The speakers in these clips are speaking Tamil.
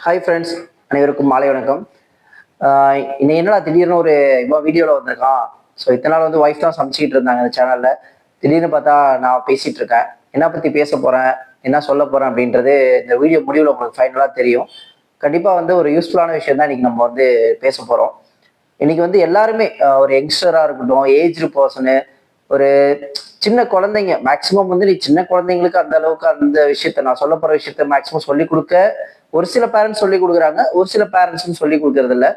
ஹாய் ஃப்ரெண்ட்ஸ் அனைவருக்கும் மாலை வணக்கம். ஆஹ் இன்னைக்கு என்னடா திடீர்னு ஒரு இப்போ வீடியோவில் வந்திருக்கான். ஸோ இத்தனை நாள் வந்து ஒய்ஃப் தான் சமைச்சிக்கிட்டு இருந்தாங்க இந்த சேனலில் திடீர்னு பார்த்தா நான் பேசிகிட்டு இருக்கேன். என்ன பற்றி பேச போகிறேன் என்ன சொல்ல போகிறேன் அப்படின்றது இந்த வீடியோ முடிவில் உங்களுக்கு ஃபைனலாக தெரியும். கண்டிப்பாக வந்து ஒரு யூஸ்ஃபுல்லான விஷயம் தான் இன்னைக்கு நம்ம வந்து பேச போகிறோம் இன்னைக்கு வந்து எல்லாருமே ஒரு யங்ஸ்டராக இருக்கட்டும் ஏஜ்டு பர்சனு ஒரு சின்ன குழந்தைங்க. மேக்ஸிமம் வந்து நீ சின்ன குழந்தைங்களுக்கு அந்த அளவுக்கு அந்த விஷயத்த நான் சொல்ல போகிற விஷயத்த மேக்ஸிமம் சொல்லி கொடுக்க ஒரு சில பேரண்ட்ஸ் சொல்லி கொடுக்குறாங்க ஒரு சில பேரண்ட்ஸ்னு சொல்லி கொடுக்கறது இல்லை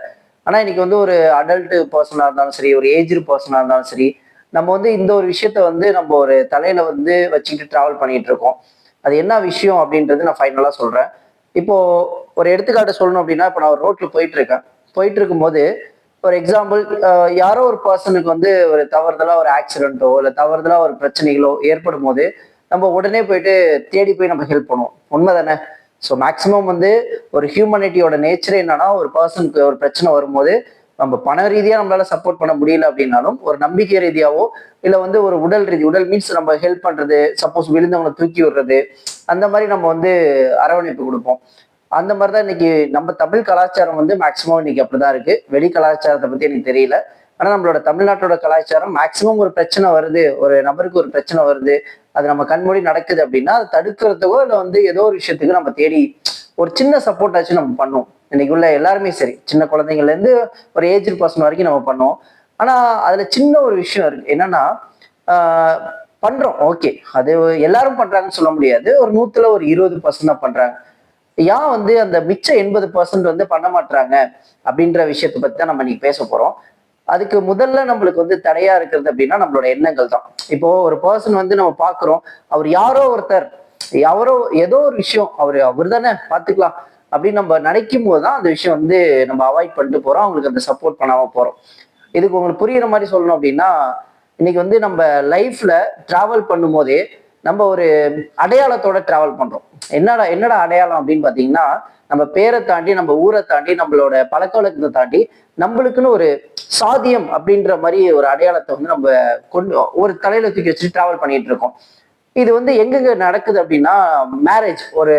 ஆனால் இன்னைக்கு வந்து ஒரு அடல்ட் பர்சனாக இருந்தாலும் சரி ஒரு ஏஜ்டு பர்சனாக இருந்தாலும் சரி நம்ம வந்து இந்த ஒரு விஷயத்த வந்து நம்ம ஒரு தலையில வந்து வச்சுக்கிட்டு ட்ராவல் பண்ணிட்டு இருக்கோம். அது என்ன விஷயம் அப்படின்றது நான் ஃபைனலாக சொல்கிறேன் இப்போ ஒரு எடுத்துக்காட்டு சொல்லணும் அப்படின்னா இப்போ நான் ஒரு ரோட்டில் போயிட்டு இருக்கேன். போயிட்டு இருக்கும்போது ஒரு எக்ஸாம்பிள் யாரோ ஒரு பர்சனுக்கு வந்து ஒரு தவறுதலாக ஒரு ஆக்சிடென்ட்டோ இல்லை தவறுதலாக ஒரு பிரச்சனைகளோ ஏற்படும் போது நம்ம உடனே போயிட்டு தேடி போய் நம்ம ஹெல்ப் பண்ணுவோம். உண்மை தானே ஸோ மேக்ஸிமம் வந்து ஒரு ஹியூமனிட்டியோட நேச்சர் என்னன்னா ஒரு பர்சனுக்கு ஒரு பிரச்சனை வரும்போது நம்ம பண ரீதியாக நம்மளால சப்போர்ட் பண்ண முடியல அப்படின்னாலும் ஒரு நம்பிக்கை ரீதியாவோ இல்லை வந்து ஒரு உடல் ரீதி உடல் மீன்ஸ் நம்ம ஹெல்ப் பண்றது சப்போஸ் விழுந்தவங்களை தூக்கி விடுறது அந்த மாதிரி நம்ம வந்து அரவணைப்பு கொடுப்போம். அந்த மாதிரி தான் இன்னைக்கு நம்ம தமிழ் கலாச்சாரம் வந்து மேக்ஸிமம் இன்னைக்கு அப்படிதான் இருக்கு. வெளி கலாச்சாரத்தை பத்தி எனக்கு தெரியல. ஆனா நம்மளோட தமிழ்நாட்டோட கலாச்சாரம் மேக்ஸிமம் ஒரு பிரச்சனை வருது. ஒரு நபருக்கு ஒரு பிரச்சனை வருது. அது நம்ம கண்மூடி நடக்குது அப்படின்னா அதை தடுக்கிறதுக்கோ இல்லை வந்து ஏதோ ஒரு விஷயத்துக்கு நம்ம தேடி ஒரு சின்ன சப்போர்ட் ஆச்சு நம்ம பண்ணுவோம். இன்னைக்கு உள்ள எல்லாருமே சரி. சின்ன குழந்தைங்கள்லேருந்து ஒரு ஏஜ் பர்சன் வரைக்கும் நம்ம பண்ணுவோம். ஆனா அதுல சின்ன ஒரு விஷயம் இருக்கு. என்னன்னா ஆஹ் பண்றோம். ஓகே அது எல்லாரும் பண்றாங்கன்னு சொல்ல முடியாது. ஒரு நூத்துல ஒரு இருபது பர்சன்ட் தான் பண்றாங்க. ஏன் வந்து அந்த மிச்ச எண்பது பர்சன்ட் வந்து பண்ண மாட்டாங்க அப்படின்ற விஷயத்தை பத்தி தான் நம்ம இன்னைக்கு பேச போகிறோம் அதுக்கு முதல்ல நம்மளுக்கு வந்து தடையா இருக்கிறது அப்படின்னா நம்மளோட எண்ணங்கள் தான். இப்போ ஒரு பர்சன் வந்து நம்ம பாக்குறோம் அவர் யாரோ ஒருத்தர் யாரோ ஏதோ ஒரு விஷயம் அவர் அவர் தானே பாத்துக்கலாம் அப்படின்னு நம்ம நினைக்கும் போது தான் அந்த விஷயம் வந்து நம்ம அவாய்ட் பண்ணிட்டு போறோம் அவங்களுக்கு அந்த சப்போர்ட் பண்ணாம போறோம். இதுக்கு உங்களுக்கு புரியுற மாதிரி சொல்லணும் அப்படின்னா இன்னைக்கு வந்து நம்ம லைஃப்ல டிராவல் பண்ணும்போதே நம்ம ஒரு அடையாளத்தோட டிராவல் பண்றோம். என்னடா என்னடா அடையாளம் அப்படின்னு பாத்தீங்கன்னா நம்ம பேரை தாண்டி நம்ம ஊரை தாண்டி நம்மளோட பழக்க வழக்கத்தை தாண்டி நம்மளுக்குன்னு ஒரு சாதியம் அப்படின்ற மாதிரி ஒரு அடையாளத்தை வந்து நம்ம கொண்டு ஒரு தலையில தூக்கி வச்சுட்டு டிராவல் பண்ணிட்டு இருக்கோம். இது வந்து எங்கெங்க நடக்குது அப்படின்னா மேரேஜ் ஒரு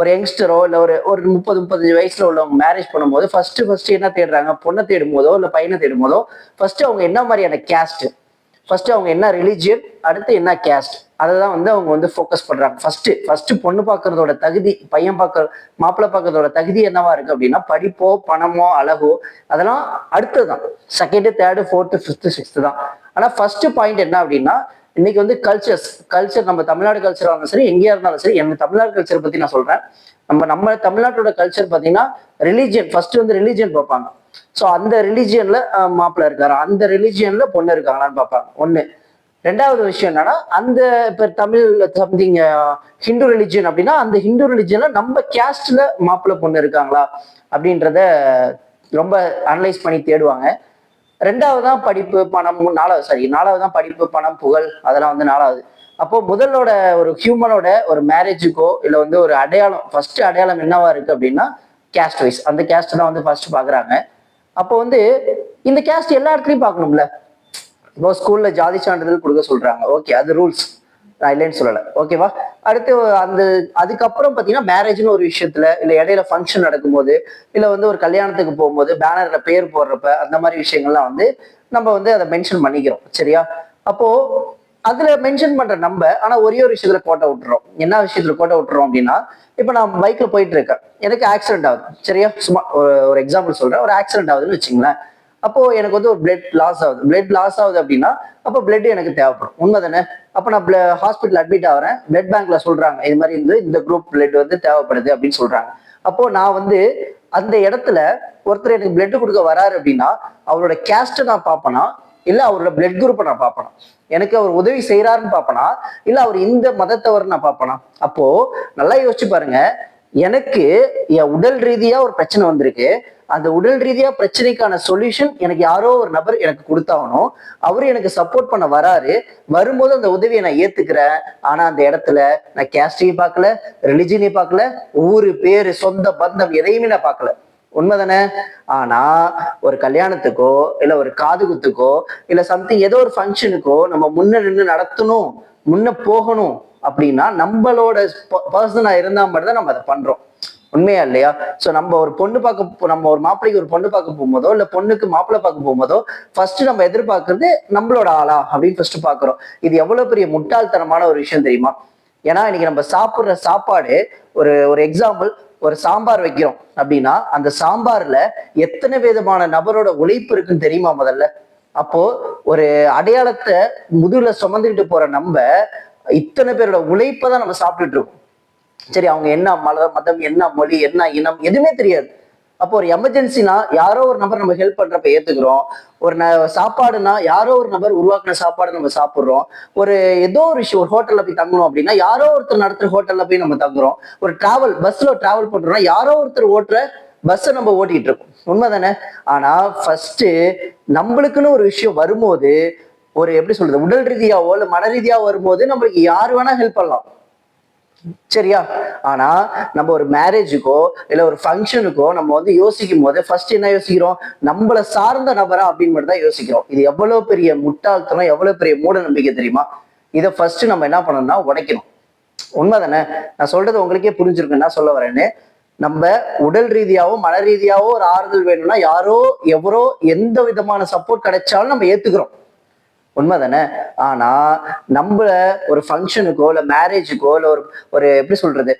ஒரு யங்ஸ்டரோ இல்லை ஒரு ஒரு முப்பது முப்பத்தஞ்சு வயசுல உள்ளவங்க மேரேஜ் பண்ணும்போது ஃபர்ஸ்ட் ஃபர்ஸ்ட் என்ன தேடுறாங்க? பொண்ணை தேடும் போதோ இல்லை பையனை தேடும் போதோ ஃபர்ஸ்ட் அவங்க என்ன மாதிரியான கேஸ்ட் ஃபர்ஸ்ட் அவங்க என்ன ரிலீஜியன் அடுத்து என்ன கேஸ்ட் அதை தான் வந்து அவங்க வந்து ஃபோக்கஸ் பண்றாங்க. ஃபர்ஸ்ட் ஃபர்ஸ்ட் பொண்ணு பார்க்கறதோட தகுதி பையன் பார்க்க மாப்பிள்ளை பார்க்கறதோட தகுதி என்னவா இருக்கு அப்படின்னா படிப்போ பணமோ அழகோ அதெல்லாம் அடுத்ததுதான். Second third fourth fifth sixth தான். ஆனால் ஃபர்ஸ்ட் பாயிண்ட் என்ன அப்படின்னா இன்னைக்கு வந்து கல்ச்சர்ஸ் கல்ச்சர் நம்ம தமிழ்நாடு கல்ச்சராக இருந்தாலும் சரி எங்கேயா இருந்தாலும் சரி எங்க தமிழ்நாடு கல்ச்சர் பத்தி நான் சொல்றேன். நம்ம நம்ம தமிழ்நாட்டோட கல்ச்சர் பார்த்தீங்கன்னா ரிலீஜியன் ஃபர்ஸ்ட் வந்து ரிலீஜியன் பார்ப்பாங்க. ஸோ அந்த ரிலீஜியன்ல மாப்பிள்ளை இருக்காரு. அந்த ரிலீஜியன்ல பொண்ணு இருக்காங்களான்னு பார்ப்பாங்க. ஒண்ணு. ரெண்டாவது விஷயம் என்னன்னா அந்த இப்போ தமிழ் சம்திங் ஹிந்து ரிலிஜியன் அப்படின்னா அந்த ஹிந்து ரிலிஜியன்ல நம்ம கேஸ்ட்ல மாப்பிள்ளை பொண்ணு இருக்காங்களா? அப்படின்றத ரொம்ப அனலைஸ் பண்ணி தேடுவாங்க. ரெண்டாவது தான் படிப்பு பணம் மூணு- நாலாவது சாரி நாலாவது தான் படிப்பு பணம் புகழ் அதெல்லாம் வந்து நாலாவது. அப்போ முதலோட ஒரு ஹியூமனோட ஒரு மேரேஜுக்கோ இல்லை வந்து ஒரு அடையாளம் ஃபர்ஸ்ட் அடையாளம் என்னவா இருக்கு அப்படின்னா கேஸ்ட் வைஸ் அந்த கேஸ்ட் தான் வந்து ஃபர்ஸ்ட் பாக்குறாங்க. அப்போ வந்து இந்த கேஸ்ட் எல்லா இடத்துலையும் பார்க்கணும்ல இப்போ ஸ்கூல்ல ஜாதி சான்றிதழ் கொடுக்க சொல்றாங்க. ஓகே அது ரூல்ஸ் நான் இல்லைன்னு சொல்லலை. ஓகேவா அடுத்து அந்த அதுக்கப்புறம் பார்த்தீங்கன்னா மேரேஜ்னு ஒரு விஷயத்துல இல்லை இடையில ஃபங்க்ஷன் நடக்கும்போது இல்லை வந்து ஒரு கல்யாணத்துக்கு போகும்போது பேனர்ல பேர் போடுறப்ப அந்த மாதிரி விஷயங்கள்லாம் வந்து நம்ம வந்து அதை மென்ஷன் பண்ணிக்கிறோம் சரியா? அப்போ அதுல மென்ஷன் பண்ற நம்ம ஆனா ஒரே ஒரு விஷயத்துல கோட்டை விட்டுறோம். என்ன விஷயத்துல கோட்டை விட்டுறோம் அப்படின்னா இப்போ நான் பைக்ல போயிட்டு இருக்கேன். எனக்கு ஆக்சிடென்ட் ஆகுது சரியா? சும்மா ஒரு- ஒரு எக்ஸாம்பிள் சொல்றேன். ஒரு ஆக்சிடென்ட் ஆகுதுன்னு வச்சுங்களேன். அப்போ எனக்கு வந்து ஒரு பிளட் லாஸ் ஆகுது. பிளட் லாஸ் ஆகுது அப்படின்னா அப்போ பிளட் எனக்கு தேவைப்படும். உண்மை தானே அப்போ நான் ஹாஸ்பிட்டல் அட்மிட் ஆகிறேன் பிளட் பேங்க்ல சொல்றாங்க இது மாதிரி வந்து இந்த குரூப் பிளட் வந்து தேவைப்படுது அப்படின்னு சொல்றாங்க. அப்போ நான் வந்து அந்த இடத்துல ஒருத்தர் எனக்கு பிளட் கொடுக்க வராரு அப்படின்னா அவரோட கேஸ்ட்டை நான் பார்ப்பேனா இல்ல அவரோட பிளட் குரூப்பை நான் பார்ப்பேனா? எனக்கு அவர் உதவி செய்யறாருன்னு பார்ப்பனா? இல்ல அவர் இந்த மதத்தவர் நான் பார்ப்பனா? அப்போ நல்லா யோசிச்சு பாருங்க எனக்கு என் உடல் ரீதியா ஒரு பிரச்சனை வந்திருக்கு. அந்த உடல் ரீதியா பிரச்சனைக்கான சொல்யூஷன் எனக்கு யாரோ ஒரு நபர் எனக்கு கொடுத்தாகணும். அவரு எனக்கு சப்போர்ட் பண்ண வராரு. வரும்போது அந்த உதவியை நான் ஏத்துக்கிறேன். ஆனா அந்த இடத்துல நான் கேஸ்டையும் பார்க்கல ரிலிஜனையும் பார்க்கல ஊரு பேரு சொந்த பந்தம் எதையுமே நான் பார்க்கல. உண்மைதானே? ஆனா ஒரு கல்யாணத்துக்கோ இல்ல ஒரு காது குத்துக்கோ இல்ல சம்திங் ஏதோ ஒரு ஃபங்க்ஷனுக்கோ நம்ம முன்ன நின்று நடத்தணும் முன்ன போகணும். அப்படின்னா நம்மளோட பர்சனா இருந்தா மட்டும் தான் நம்ம அதை பண்றோம். உண்மையா இல்லையா? சோ நம்ம ஒரு பொண்ணு பார்க்க நம்ம ஒரு மாப்பிள்ளைக்கு ஒரு பொண்ணு பார்க்க போகும்போதோ இல்ல பொண்ணுக்கு மாப்பிள்ளை பார்க்க போகும்போதோ ஃபர்ஸ்ட் நம்ம எதிர்பார்க்கறது நம்மளோட ஆளா அப்படின்னு ஃபர்ஸ்ட் பாக்குறோம் இது எவ்வளவு பெரிய முட்டாள்தனமான ஒரு விஷயம் தெரியுமா? ஏன்னா இன்னைக்கு நம்ம சாப்பிடுற சாப்பாடு ஒரு ஒரு எக்ஸாம்பிள் ஒரு சாம்பார் வைக்கிறோம் அப்படின்னா அந்த சாம்பார்ல எத்தனை விதமான நபரோட உழைப்பு இருக்குன்னு தெரியுமா முதல்ல? அப்போ ஒரு அடையாளத்தை முதுகுல சுமந்துக்கிட்டு போற நம்ம இத்தனை பேரோட உழைப்பை தான் நம்ம சாப்பிட்டுட்டு இருக்கோம் சரி அவங்க என்ன மத மதம் என்ன மொழி என்ன இனம் எதுவுமே தெரியாது. அப்போ ஒரு எமர்ஜென்சினா யாரோ ஒரு நபர் நம்ம ஹெல்ப் பண்றப்ப ஏத்துக்கிறோம். ஒரு ந சாப்பாடுனா யாரோ ஒரு நபர் உருவாக்குன சாப்பாடு நம்ம சாப்பிடுறோம். ஒரு ஏதோ ஒரு விஷயம் ஒரு ஹோட்டல்ல போய் தங்கணும் அப்படின்னா யாரோ ஒருத்தர் நடத்துற ஹோட்டல்ல போய் நம்ம தங்குறோம். ஒரு டிராவல் பஸ்ல டிராவல் பண்றோம்னா யாரோ ஒருத்தர் ஓட்டுற பஸ்ஸை நம்ம ஓட்டிட்டு இருக்கோம் உண்மைதானே? ஆனா ஃபர்ஸ்ட் நம்மளுக்குன்னு ஒரு விஷயம் வரும்போது ஒரு எப்படி சொல்றது உடல் ரீதியாவோ இல்ல மன ரீதியாவோ வரும்போது நம்மளுக்கு யார் வேணா ஹெல்ப் பண்ணலாம். சரியா? ஆனா நம்ம ஒரு மேரேஜுக்கோ இல்ல ஒரு ஃபங்க்ஷனுக்கோ நம்ம வந்து யோசிக்கும் போது ஃபர்ஸ்ட் என்ன யோசிக்கிறோம்? நம்மள சார்ந்த நபரா அப்படின்னு மட்டும் தான் யோசிக்கிறோம். இது எவ்வளவு பெரிய முட்டாள்தனம் எவ்வளவு பெரிய மூட நம்பிக்கை தெரியுமா? இதை ஃபர்ஸ்ட் நம்ம என்ன பண்ணணும்னா உடைக்கணும். உண்மை தானே நான் சொல்றது உங்களுக்கே புரிஞ்சிருக்கு என்ன சொல்ல வரேன்னு. நம்ம உடல் ரீதியாவோ மன ரீதியாவோ ஒரு ஆறுதல் வேணும்னா யாரோ எவரோ எந்த விதமான சப்போர்ட் கிடைச்சாலும் நம்ம ஏத்துக்கிறோம். உண்மை தானே ஆனா நம்மள ஒரு ஃபங்க்ஷனுக்கோ இல்ல மேரேஜுக்கோ இல்ல ஒரு ஒரு எப்படி சொல்றது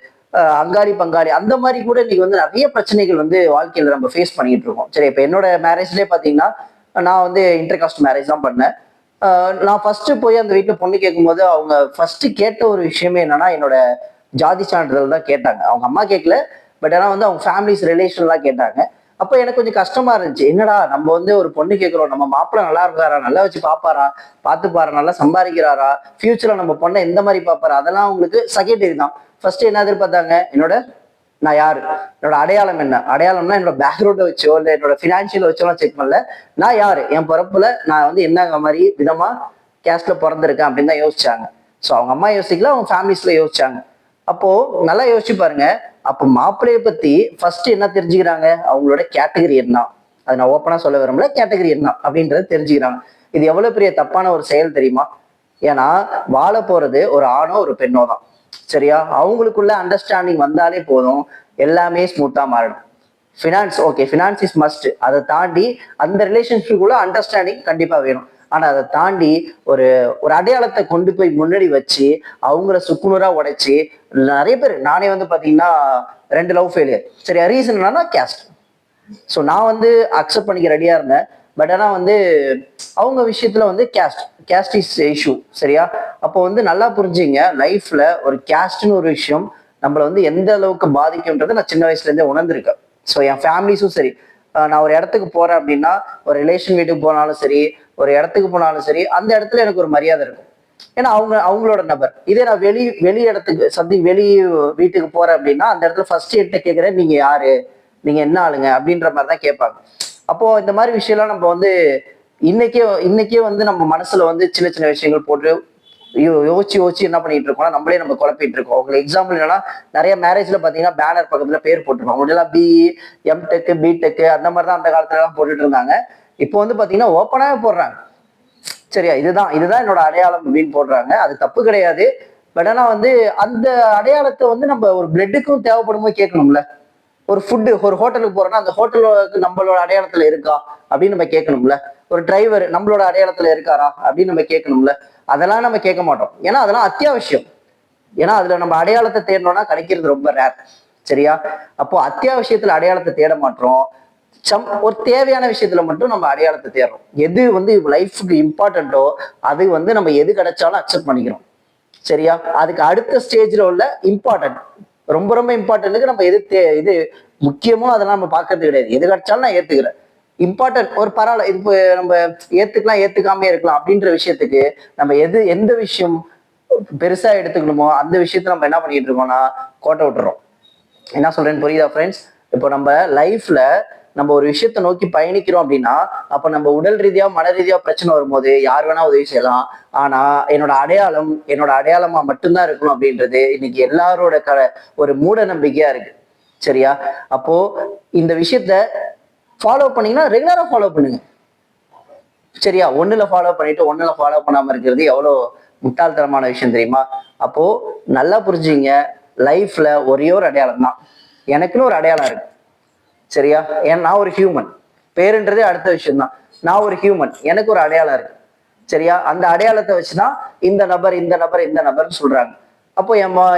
அங்காரி பங்காளி அந்த மாதிரி கூட இன்னைக்கு வந்து நிறைய பிரச்சனைகள் வந்து வாழ்க்கையில நம்ம ஃபேஸ் பண்ணிட்டு இருக்கோம். சரி இப்போ என்னோட மேரேஜ்லேயே பார்த்தீங்கன்னா நான் வந்து இன்டர் காஸ்ட் மேரேஜ் தான் பண்ணேன். நான் ஃபர்ஸ்ட் போய் அந்த வீட்டில் பொண்ணு கேட்கும்போது அவங்க ஃபர்ஸ்ட் கேட்ட ஒரு விஷயமே என்னன்னா என்னோட ஜாதி சான்றிதழ் தான் கேட்டாங்க. அவங்க அம்மா கேட்கல பட் ஆனால் வந்து அவங்க ஃபேமிலிஸ் ரிலேஷன்லாம் கேட்டாங்க. அப்போ எனக்கு கொஞ்சம் கஷ்டமா இருந்துச்சு. என்னடா நம்ம வந்து ஒரு பொண்ணு கேட்குறோம் நம்ம மாப்பிள்ள நல்லா இருக்காரா? நல்லா வச்சு பாப்பாரா? பார்த்துப்பாரா நல்லா சம்பாதிக்கிறாரா? ஃபியூச்சர்ல நம்ம பொண்ணை எந்த மாதிரி பாப்பாரா? அதெல்லாம் அவங்களுக்கு செகண்டரி தான். ஃபர்ஸ்ட் என்ன எதிர்பார்த்தாங்க? என்னோட நான் யாரு? என்னோட அடையாளம் என்ன? அடையாளம்னா என்னோட பேக்ரவுண்டை வச்சோ இல்லை என்னோட ஃபினான்ஷியல் வச்சோலாம் செக் பண்ணல. நான் யாரு? என் பிறப்புல நான் வந்து என்ன மாதிரி விதமா கேஸ்ட்ல பிறந்திருக்கேன் அப்படின்னு தான் யோசிச்சாங்க. ஸோ அவங்க அம்மா யோசிக்கல அவங்க ஃபேமிலிஸ்ல யோசிச்சாங்க. அப்போ நல்லா யோசிச்சு பாருங்க. அப்போ மாப்பிள்ளைய பத்தி ஃபர்ஸ்ட் என்ன தெரிஞ்சுக்கிறாங்க? அவங்களோட கேட்டகரி என்ன? அதை நான் ஓப்பனா சொல்ல விரும்பல. கேட்டகரி என்ன? அப்படின்றத தெரிஞ்சுக்கிறாங்க. இது எவ்வளவு பெரிய தப்பான ஒரு செயல் தெரியுமா? ஏன்னா வாழ போறது ஒரு ஆணோ ஒரு பெண்ணோ தான். சரியா? அவங்களுக்குள்ள அண்டர்ஸ்டாண்டிங் வந்தாலே போதும். எல்லாமே ஸ்மூத்தா மாறிடும் finance okay finance is must அதை தாண்டி அந்த ரிலேஷன்ஷிப்புக்குள்ள அண்டர்ஸ்டாண்டிங் கண்டிப்பா வேணும். ஆனா அதை தாண்டி ஒரு ஒரு அடையாளத்தை கொண்டு போய் முன்னாடி வச்சு அவங்கள சுக்குநூறாக உடைச்சி நிறைய பேர் நானே வந்து பாத்தீங்கன்னா ரெண்டு லவ் ஃபெயிலியர் சரி ரீசன் என்னன்னா கேஸ்ட் ஸோ நான் வந்து அக்செப்ட் பண்ணிக்க ரெடியா இருந்தேன். பட் ஆனால் வந்து அவங்க விஷயத்துல வந்து கேஸ்ட் கேஸ்ட் இஸ் இஷ்யூ சரியா? அப்போ வந்து நல்லா புரிஞ்சுங்க லைஃப்ல ஒரு கேஸ்ட்னு ஒரு விஷயம் நம்மளை வந்து எந்த அளவுக்கு பாதிக்கும்ன்றதை நான் சின்ன வயசுல இருந்தே உணர்ந்திருக்கேன். ஸோ என் ஃபேமிலிஸும் சரி. நான் ஒரு இடத்துக்கு போறேன் அப்படின்னா ஒரு ரிலேஷன் வீட்டுக்கு போனாலும் சரி ஒரு இடத்துக்கு போனாலும் சரி அந்த இடத்துல எனக்கு ஒரு மரியாதை இருக்கும். ஏன்னா அவங்க அவங்களோட நபர். இதே நான் வெளி வெளி இடத்துக்கு சந்தி வெளி வீட்டுக்கு போறேன் அப்படின்னா அந்த இடத்துல ஃபர்ஸ்ட் என்கிட்ட கேட்குறேன் நீங்க யாரு? நீங்க என்ன ஆளுங்க? அப்படின்ற மாதிரி தான் கேட்பாங்க. அப்போ இந்த மாதிரி விஷயம்லாம் நம்ம வந்து இன்னைக்கே இன்னைக்கே வந்து நம்ம மனசுல வந்து சின்ன சின்ன விஷயங்கள் போட்டு யோ- யோசிச்சு யோசிச்சு என்ன பண்ணிட்டு இருக்கோம்னா நம்மளே நம்ம குழப்பிட்டு இருக்கோம். உங்களுக்கு எக்ஸாம்பிள் என்னன்னா நிறைய மேரேஜ்ல பாத்தீங்கன்னா பேனர் பக்கத்துல பேர் போட்டிருப்பாங்க. எல்லாம் பிஇ எம்டெக் பிடெக் அந்த மாதிரி தான் அந்த காலத்துல எல்லாம் போட்டுட்டு இருந்தாங்க. இப்போ வந்து பார்த்தீங்கன்னா ஓப்பனாகவே போடுறாங்க. சரியா? இதுதான் இதுதான் என்னோட அடையாளம் அப்படின்னு போடுறாங்க. அது தப்பு கிடையாது. பட் ஆனால் வந்து அந்த அடையாளத்தை வந்து நம்ம ஒரு பிளட்டுக்கும் தேவைப்படும்போது கேட்கணும்ல. ஒரு ஃபுட்டு ஒரு ஹோட்டலுக்கு போறோம்னா அந்த ஹோட்டலுக்கு நம்மளோட அடையாளத்துல இருக்கா அப்படின்னு நம்ம கேட்கணும்ல. ஒரு டிரைவர் நம்மளோட அடையாளத்துல இருக்காரா அப்படின்னு நம்ம கேட்கணும்ல. அதெல்லாம் நம்ம கேட்க மாட்டோம். ஏன்னா அதெல்லாம் அத்தியாவசியம். ஏன்னா அதுல நம்ம அடையாளத்தை தேடணும்னா கிடைக்கிறது ரொம்ப ரேர் சரியா? அப்போ அத்தியாவசியத்துல அடையாளத்தை தேட மாட்டோம். சம் ஒரு தேவையான விஷயத்துல மட்டும் நம்ம அடையாளத்தை தேடுறோம். எது வந்து லைஃபுக்கு இம்பார்ட்டண்ட்டோ அது வந்து நம்ம எது கிடைச்சாலும் அக்செப்ட் பண்ணிக்கிறோம். சரியா? அதுக்கு அடுத்த ஸ்டேஜ்ல உள்ள இம்பார்ட்டன்ட் ரொம்ப ரொம்ப இம்பார்ட்டன்ட்டுக்கு நம்ம எது தே இது முக்கியமோ அதெல்லாம் நம்ம பார்க்கறது கிடையாது. எது கிடைச்சாலும் நான் ஏத்துக்கிறேன். இம்பார்ட்டன்ட் ஒரு பரவாயில்ல இது இப்போ நம்ம ஏத்துக்கலாம் ஏத்துக்காம இருக்கலாம் அப்படின்ற விஷயத்துக்கு நம்ம எது எந்த விஷயம் பெருசா எடுத்துக்கணுமோ அந்த விஷயத்த நம்ம என்ன பண்ணிட்டு இருக்கோம்னா கோட்டை விட்டுறோம். என்ன சொல்றேன்னு புரியுதா ஃப்ரெண்ட்ஸ் இப்போ நம்ம லைஃப்ல நம்ம ஒரு விஷயத்த நோக்கி பயணிக்கிறோம் அப்படின்னா அப்ப நம்ம உடல் ரீதியா மன ரீதியா பிரச்சனை வரும்போது யார் வேணா உதவி செய்யலாம். ஆனா என்னோட அடையாளம் என்னோட அடையாளமா மட்டும்தான் இருக்கணும் அப்படின்றது இன்னைக்கு எல்லாரோட க ஒரு மூட நம்பிக்கையா இருக்கு. சரியா? அப்போ இந்த விஷயத்த ஃபாலோ பண்ணீங்கன்னா ரெகுலரா ஃபாலோ பண்ணுங்க. சரியா? ஒண்ணுல ஃபாலோ பண்ணிட்டு ஒண்ணுல ஃபாலோ பண்ணாம இருக்கிறது எவ்வளோ முட்டாள்தனமான விஷயம் தெரியுமா? அப்போ நல்லா புரிஞ்சுங்க லைஃப்ல ஒரே ஒரு அடையாளம் தான் எனக்குன்னு ஒரு அடையாளம் இருக்கு. சரியா? ஏன் நான் ஒரு ஹியூமன் பேருன்றதே அடுத்த விஷயம்தான். நான் ஒரு ஹியூமன் எனக்கு ஒரு அடையாளம் இருக்கு. சரியா? அந்த அடையாளத்தை வச்சுதான் இந்த நபர் இந்த நபர் இந்த நபர்னு சொல்றாங்க. அப்போ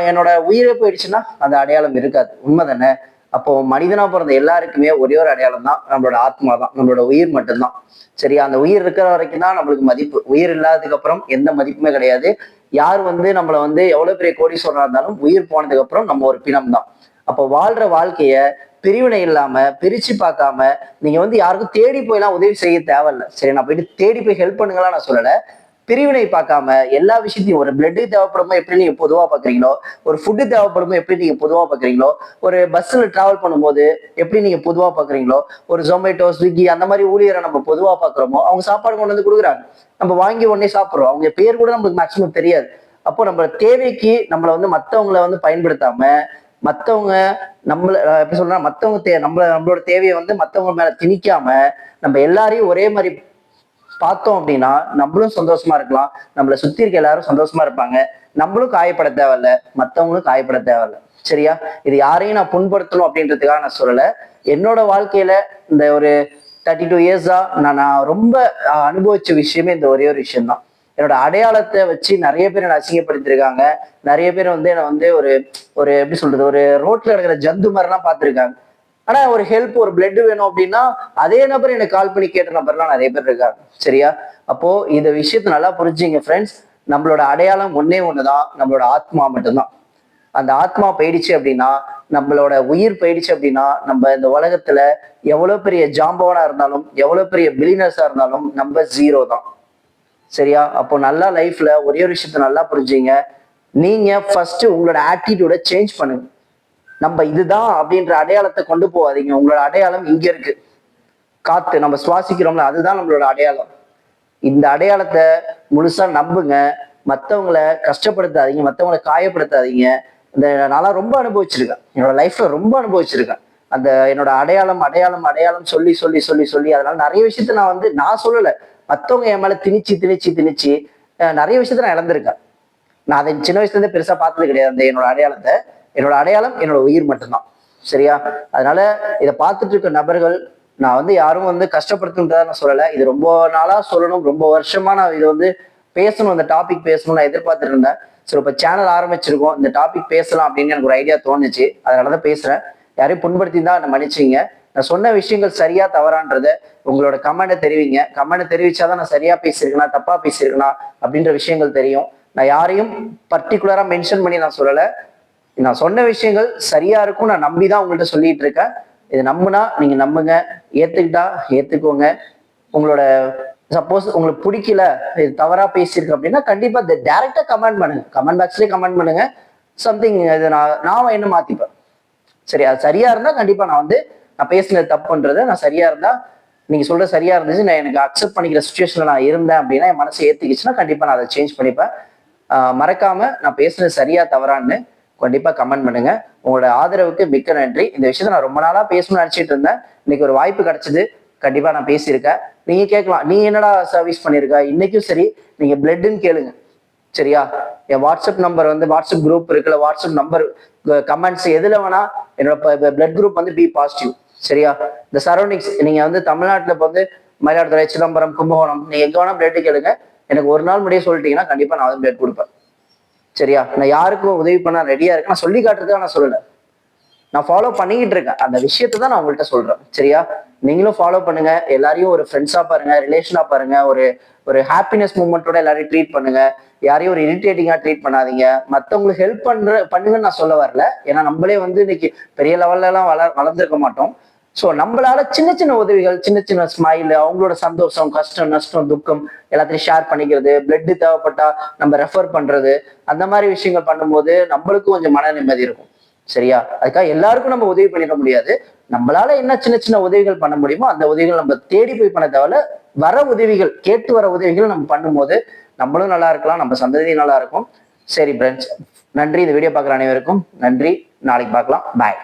என்னோட உயிரே போயிடுச்சுன்னா அந்த அடையாளம் இருக்காது. உண்மை தானே அப்போ மனிதனா பிறந்த எல்லாருக்குமே ஒரே ஒரு அடையாளம் தான் நம்மளோட ஆத்மா தான் நம்மளோட உயிர் மட்டும்தான். சரியா? அந்த உயிர் இருக்கிற வரைக்கும் தான் நம்மளுக்கு மதிப்பு. உயிர் இல்லாததுக்கு அப்புறம் எந்த மதிப்புமே கிடையாது. யார் வந்து நம்மள வந்து எவ்வளவு பெரிய கோடி சொல்றா இருந்தாலும் உயிர் போனதுக்கு அப்புறம் நம்ம ஒரு பிணம் தான் அப்போ வாழ்ற வாழ்க்கைய பிரிவினை இல்லாம பிரிச்சு பார்க்காம நீங்க வந்து யாருக்கும் தேடி போயெல்லாம் உதவி செய்ய தேவையில்ல. சரி நான் போயிட்டு தேடி போய் ஹெல்ப் பண்ணுங்களா நான் சொல்லல. பிரிவினை பார்க்காம எல்லா விஷயத்தையும் ஒரு பிளட்டு தேவைப்படுமோ எப்படி நீங்க பொதுவா பாக்குறீங்களோ ஒரு ஃபுட்டு தேவைப்படுமோ எப்படி நீங்க பொதுவா பாக்குறீங்களோ ஒரு பஸ்ல டிராவல் பண்ணும்போது எப்படி நீங்க பொதுவா பாக்குறீங்களோ ஒரு ஜொமேட்டோ ஸ்விக்கி அந்த மாதிரி ஊழியரை நம்ம பொதுவா பாக்குறோமோ அவங்க சாப்பாடு கொண்டு வந்து கொடுக்குறாங்க. நம்ம வாங்கி உடனே சாப்பிடுறோம். அவங்க பேர் கூட நம்மளுக்கு மேக்ஸிமம் தெரியாது. அப்போ நம்ம தேவைக்கு நம்மளை வந்து மத்தவங்கள வந்து பயன்படுத்தாம மற்றவங்க நம்மள எப்படி சொல்றா மற்றவங்க தே நம்மள நம்மளோட தேவையை வந்து மற்றவங்க மேல திணிக்காம நம்ம எல்லாரையும் ஒரே மாதிரி பார்த்தோம் அப்படின்னா நம்மளும் சந்தோஷமா இருக்கலாம். நம்மளை சுத்தி இருக்க எல்லாரும் சந்தோஷமா இருப்பாங்க. நம்மளும் காயப்பட தேவையில்ல. மற்றவங்களும் காயப்பட தேவையில்ல. சரியா? இது யாரையும் நான் புண்படுத்தணும் அப்படின்றதுக்காக நான் சொல்லல. என்னோட வாழ்க்கையில இந்த ஒரு தேர்ட்டி டூ இயர்ஸா நான் நான் ரொம்ப அனுபவிச்ச விஷயமே இந்த ஒரே ஒரு விஷயம்தான். என்னோட அடையாளத்தை வச்சு நிறைய பேர் என்னை அசிங்கப்படுத்திருக்காங்க நிறைய பேர் வந்து என்னை வந்து ஒரு ஒரு எப்படி சொல்றது ஒரு ரோட்ல இருக்கிற ஜந்து மாதிரிலாம் பார்த்திருக்காங்க. ஆனா ஒரு ஹெல்ப் ஒரு பிளட் வேணும் அப்படின்னா அதே நபர் எனக்கு கால் பண்ணி கேட்ட நபர்லாம் நிறைய பேர் இருக்காங்க. சரியா? அப்போ இந்த விஷயத்த நல்லா புரிஞ்சுங்க ஃப்ரெண்ட்ஸ் நம்மளோட அடையாளம் ஒன்னே ஒண்ணுதான். நம்மளோட ஆத்மா மட்டும்தான். அந்த ஆத்மா போயிடுச்சு அப்படின்னா நம்மளோட உயிர் போயிடுச்சு அப்படின்னா நம்ம இந்த உலகத்துல எவ்வளவு பெரிய ஜாம்பவனா இருந்தாலும் எவ்வளவு பெரிய பிலினர்ஸா இருந்தாலும் நம்ம ஜீரோ தான். சரியா? அப்போ நல்லா லைஃப்ல ஒரே ஒரு விஷயத்த நல்லா புரிஞ்சுங்க. நீங்க ஃபர்ஸ்ட் உங்களோட ஆட்டிடியூட சேஞ்ச் பண்ணுங்க. நம்ம இதுதான் அப்படின்ற அடையாளத்தை கொண்டு போகாதீங்க. உங்களோட அடையாளம் இங்க இருக்கு. காத்து நம்ம சுவாசிக்கிறோம்ல அதுதான் நம்மளோட அடையாளம். இந்த அடையாளத்தை முழுசா நம்புங்க. மற்றவங்களை கஷ்டப்படுத்தாதீங்க. மற்றவங்களை காயப்படுத்தாதீங்க. இந்த நான்லாம் ரொம்ப அனுபவிச்சிருக்கேன். என்னோட லைஃப்ல ரொம்ப அனுபவிச்சிருக்கேன். அந்த என்னோட அடையாளம் அடையாளம் அடையாளம் சொல்லி சொல்லி சொல்லி சொல்லி அதனால நிறைய விஷயத்த நான் வந்து நான் சொல்லலை. மற்றவங்க என் மேலே திணிச்சு திணிச்சு திணிச்சு நிறைய விஷயத்த நான் இழந்திருக்கேன். நான் அதை சின்ன வயசுலேருந்தே பெருசாக பார்த்தது கிடையாது. அந்த என்னோட அடையாளத்தை. என்னோட அடையாளம் என்னோட உயிர் மட்டும்தான். சரியா? அதனால இதை பார்த்துட்டு இருக்க நபர்கள் நான் வந்து யாரும் வந்து கஷ்டப்படுத்துன்றதா நான் சொல்லலை. இது ரொம்ப நாளாக சொல்லணும். ரொம்ப வருஷமா நான் இது வந்து பேசணும். அந்த டாபிக் பேசணும் நான் எதிர்பார்த்துட்டு இருந்தேன். சரி இப்போ சேனல் ஆரம்பிச்சிருக்கோம். இந்த டாபிக் பேசலாம் அப்படின்னு எனக்கு ஒரு ஐடியா தோணுச்சு. அதனால தான் பேசுகிறேன் யாரையும் புண்படுத்தி தான் என்ன மன்னிச்சிங்க நான் சொன்ன விஷயங்கள் சரியா தவறான்றத உங்களோட கமெண்ட்டை தெரிவிங்க. கமெண்ட்டை தெரிவிச்சாதான் நான் சரியா பேசியிருக்கேனா தப்பா பேசியிருக்கேனா அப்படின்ற விஷயங்கள் தெரியும். நான் யாரையும் பர்டிகுலரா மென்ஷன் பண்ணி நான் சொல்லலை. நான் சொன்ன விஷயங்கள் சரியா இருக்கும் நான் நம்பி தான் உங்கள்கிட்ட சொல்லிட்டு இருக்கேன். இது நம்புனா நீங்க நம்புங்க. ஏத்துக்கிட்டா ஏத்துக்கோங்க. உங்களோட சப்போஸ் உங்களுக்கு பிடிக்கல இது தவறா பேசியிருக்கு அப்படின்னா கண்டிப்பா டேரக்டா கமெண்ட் பண்ணுங்க. கமெண்ட் பாக்ஸ்லயே கமெண்ட் பண்ணுங்க. சம்திங் இது நான் நான் என்ன மாத்திப்பேன் சரி அது சரியா இருந்தா கண்டிப்பா நான் வந்து நான் பேசுனது தப்புன்றதை நான் சரியா இருந்தா நீங்க சொல்ற சரியா இருந்துச்சு நான் எனக்கு அக்செப்ட் பண்ணிக்கிற சுச்சுவேஷன்ல நான் இருந்தேன் அப்படின்னா என் மனசு ஏத்துக்கிச்சுன்னா கண்டிப்பா நான் அதை சேஞ்ச் பண்ணிப்பேன். மறக்காம நான் பேசுனது சரியா தவறான்னு கண்டிப்பா கமெண்ட் பண்ணுங்க. உங்களோட ஆதரவுக்கு மிக்க நன்றி. இந்த விஷயத்த நான் ரொம்ப நாளா பேசணும்னு நினைச்சிட்டு இருந்தேன். இன்னைக்கு ஒரு வாய்ப்பு கிடைச்சது. கண்டிப்பா நான் பேசியிருக்கேன். நீங்க கேட்கலாம் நீ என்னடா சர்வீஸ் பண்ணிருக்க இன்னைக்கும் சரி நீங்க பிளட்னு கேளுங்க. சரியா? என் வாட்ஸ்அப் நம்பர் வந்து வாட்ஸ்அப் குரூப் இருக்குல்ல வாட்ஸ்அப் நம்பர் கமெண்ட்ஸ் எதுல வேணா என்னோட பிளட் குரூப் வந்து பி பாசிட்டிவ் சரியா? இந்த சரௌண்டிங்ஸ் நீங்க வந்து தமிழ்நாட்டுல இப்ப வந்து மயிலாடுதுறை சிதம்பரம் கும்பகோணம் நீங்க எங்க வேணா பிளட் கேளுங்க. எனக்கு ஒரு நாள் முன்னாடியே சொல்லிட்டீங்கன்னா கண்டிப்பா நான் வந்து பிளட் கொடுப்பேன். சரியா? நான் யாருக்கும் உதவி பண்ண ரெடியா இருக்கேன் நான் சொல்லி காட்டுறதுக்கு நான் சொல்லல. நான் ஃபாலோ பண்ணிக்கிட்டு இருக்கேன். அந்த விஷயத்தை தான் நான் உங்கள்கிட்ட சொல்றேன். சரியா? நீங்களும் ஃபாலோ பண்ணுங்க. எல்லாரையும் ஒரு ஃப்ரெண்ட்ஸா பாருங்க ரிலேஷனா பாருங்க. ஒரு ஒரு ஹாப்பினஸ் மூமெண்ட்டோட எல்லாரையும் ட்ரீட் பண்ணுங்க. யாரையும் ஒரு இரிட்டேட்டிங்கா ட்ரீட் பண்ணாதீங்க. மத்தவங்களுக்கு ஹெல்ப் பண்ற பண்ணுங்கன்னு நான் சொல்ல வரல. ஏன்னா நம்மளே வந்து இன்னைக்கு பெரிய லெவல்ல எல்லாம் வளர் வளர்ந்துருக்க மாட்டோம். ஸோ நம்மளால சின்ன சின்ன உதவிகள் சின்ன சின்ன ஸ்மைல் அவங்களோட சந்தோஷம் கஷ்டம் நஷ்டம் துக்கம் எல்லாத்தையும் ஷேர் பண்ணிக்கிறது பிளட்டு தேவைப்பட்டா நம்ம ரெஃபர் பண்றது அந்த மாதிரி விஷயங்கள் பண்ணும்போது நம்மளுக்கும் கொஞ்சம் மன நிம்மதி இருக்கும். சரியா? அதுக்காக எல்லாருக்கும் நம்ம உதவி பண்ணிட முடியாது. நம்மளால என்ன சின்ன சின்ன உதவிகள் பண்ண முடியுமோ அந்த உதவிகள் நம்ம தேடி போய் பண்ண தேவையில்ல வர உதவிகள் கேட்டு வர உதவிகள் நம்ம பண்ணும்போது நம்மளும் நல்லா இருக்கலாம் நம்ம சந்ததியும் நல்லா இருக்கும். சரி ஃப்ரெண்ட்ஸ் நன்றி. இந்த வீடியோ பார்க்குற அனைவருக்கும் நன்றி. நாளைக்கு பார்க்கலாம். பாய்